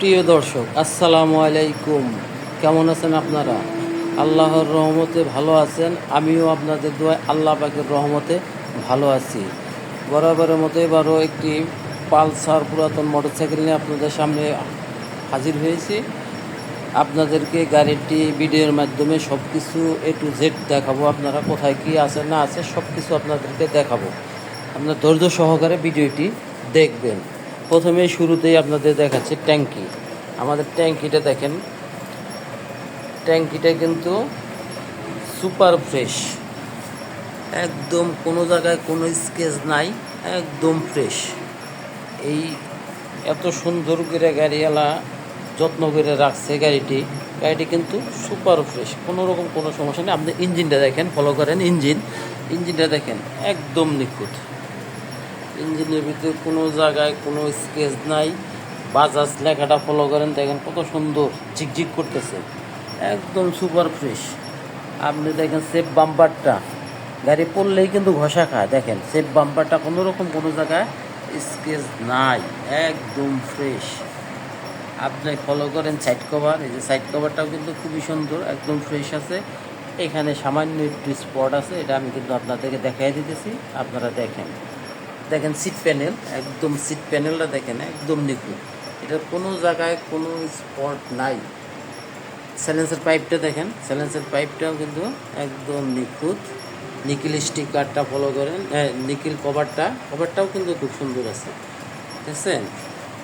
প্রিয় দর্শক, আসসালামু আলাইকুম। কেমন আছেন আপনারা? আল্লাহর রহমতে ভালো আছেন। আমিও আপনাদের দোয়ায় আল্লাহ পাকের রহমতে ভালো আছি। বরাবরের মতো এবারও একটি পালসার পুরাতন মোটরসাইকেল নিয়ে আপনাদের সামনে হাজির হয়েছি। আপনাদেরকে গাড়িটি ভিডিওর মাধ্যমে সব কিছু এ টু জেড দেখাবো। আপনারা কোথায় কি আছে, না আছে সব কিছু আপনাদেরকে দেখাবো। আপনার ধৈর্য সহকারে ভিডিওটি দেখবেন। প্রথমে শুরুতেই আপনাদের দেখাচ্ছে ট্যাঙ্কি। আমাদের ট্যাঙ্কিটা দেখেন। ট্যাঙ্কিটা কিন্তু সুপার ফ্রেশ। একদম কোনো জায়গায় কোনো স্কেচ নাই, একদম ফ্রেশ। এই এত সুন্দর করে গাড়িওয়ালা যত্ন করে রাখছে গাড়িটি। গাড়িটি কিন্তু সুপার ফ্রেশ, কোনো রকম কোনো সমস্যা নেই। আপনি ইঞ্জিনটা দেখেন ফলো করেন ইঞ্জিন। ইঞ্জিনটা দেখেন, একদম নিখুঁত। ইঞ্জিনের ভিতরে কোনো জায়গায় কোনো স্কেচ নাই। বাজাজ লেখাটা ফলো করেন, দেখেন কত সুন্দর ঝিকঝিক করতেছে। একদম সুপার ফ্রেশ আপনি দেখেন সেফ বাম্পারটা গাড়ি পড়লেই কিন্তু ঘষা খায়। দেখেন সেফ বাম্পারটা কোনো রকম কোনো জায়গায় স্কেচ নাই। একদম ফ্রেশ আপনি ফলো করেন সাইড কভার এই যে সাইড কভারটাও কিন্তু খুবই সুন্দর, একদম ফ্রেশ আছে। এখানে সামান্য একটু স্পট আছে, এটা আমি কিন্তু আপনাদেরকে দেখাই দিতেছি। আপনারা দেখেন। দেখেন সিট প্যানেল একদম সিট প্যানেলটা দেখেন একদম নিখুঁত। এটার কোনো জায়গায় কোনো স্পট নাই। স্যালেন্সের পাইপটা দেখেন স্যালেন্সের পাইপটাও কিন্তু একদম নিখুঁত। নিকিল স্টিকারটা ফলো করেন নিকিল কভারটা কভারটাও কিন্তু খুব সুন্দর আছে। দেখছেন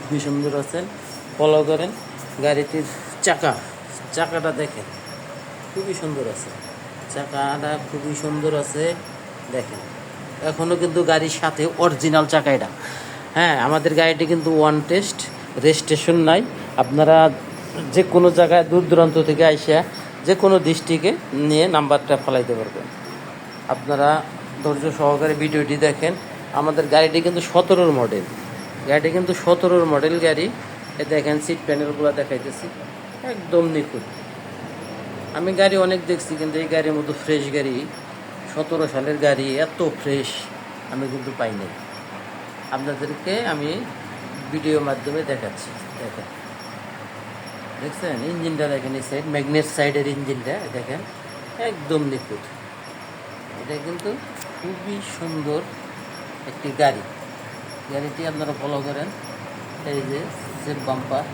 খুবই সুন্দর আছেন ফলো করেন, গাড়িটির চাকা, চাকাটা দেখেন, খুবই সুন্দর আছে। চাকাটা খুবই সুন্দর আছে, দেখেন। এখনও কিন্তু গাড়ির সাথে অরিজিনাল চাকা এটা হ্যাঁ আমাদের গাড়িটি কিন্তু ওয়ান টেস্ট রেজিস্ট্রেশন নাই। আপনারা যে কোনো জায়গায় দূর দূরান্ত থেকে আইসা যে কোনো ডিস্ট্রিক্টে নিয়ে নাম্বারটা ফেলাইতে পারবেন। আপনারা ধৈর্য সহকারে ভিডিওটি দেখেন। আমাদের গাড়িটি কিন্তু সতেরোর মডেল গাড়িটি কিন্তু সতেরোর মডেল গাড়ি। এ দেখেন সিট প্যানেলগুলো দেখাইতেছি। একদম নিখুঁত। আমি গাড়ি অনেক দেখছি, কিন্তু এই গাড়ির মতো ফ্রেশ গাড়ি সতেরো সালের গাড়ি এত ফ্রেশ আমি কিন্তু পাই নাই। আপনাদেরকে আমি ভিডিওর মাধ্যমে দেখাচ্ছি। দেখেন। দেখছেন? ইঞ্জিনটা দেখেন এই সাইড ম্যাগনেট সাইডের ইঞ্জিনটা দেখেন? একদম নিখুঁত। এটা কিন্তু খুবই সুন্দর একটি গাড়ি। গাড়িটি আপনারা ফলো করেন। এই যে সেট বাম্পার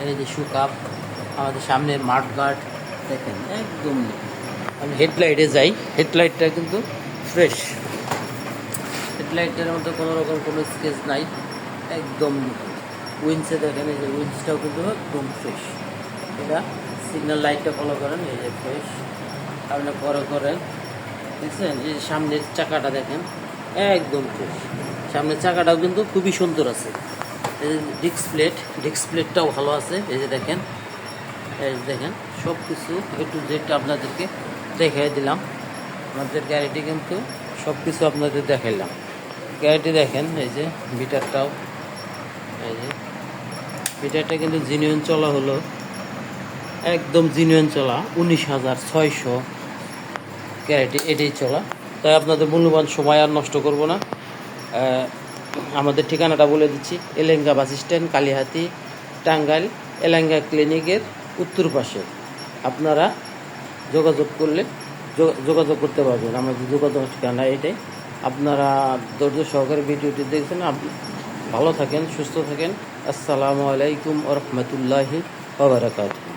এই যে সুকাপ আমাদের সামনের মাঠ গার্ড দেখেন? একদম নিখুঁত। আমি হেডলাইটে যাই। হেডলাইটটা কিন্তু ফ্রেশ হেডলাইটের মধ্যে কোনো রকম কোনো স্কেচ নাই। একদম উইন্সে দেখেন, এই যে উইন্সটাও কিন্তু একদম ফ্রেশ এটা সিগন্যাল লাইটটা ফলো করেন, এই যে ফ্রেশ আপনি পরে করেন দেখছেন? এই যে সামনের চাকাটা দেখেন, একদম ফ্রেশ সামনের চাকাটাও কিন্তু খুবই সুন্দর আছে। ডিক্স প্লেট ডিক্স প্লেটটাও ভালো আছে। এই যে দেখেন দেখেন সব কিছু এ টু জেড আপনাদেরকে দেখাই দিলাম। আমাদের গাড়িটি কিন্তু সব কিছু আপনাদের দেখাইলাম। গাড়িটি দেখেন, এই যে মিটারটাও, এই যে মিটারটা কিন্তু জিনিয়ন চলা হলো। একদম জিনিয়ন চলা, উনিশ হাজার ছয়শো গাড়িটি এটাই চলা। তাই আপনাদের মূল্যবান সময় আর নষ্ট করব না। আমাদের ঠিকানাটা বলে দিচ্ছি, এলেঙ্গা বাস স্ট্যান্ড, কালীহাতি, টাঙ্গাইল, এলেঙ্গা ক্লিনিকের উত্তর পাশে। আপনারা যোগাযোগ করলে যোগাযোগ করতে পারবেন। আমাদের যোগাযোগ ঠিকানা এটাই। আপনারা ধৈর্য সহকারে ভিডিওটি দেখছেন। আপনি ভালো থাকেন, সুস্থ থাকেন। আসসালামু আলাইকুম রহমতুল্লাহি ওবরাকাতুহ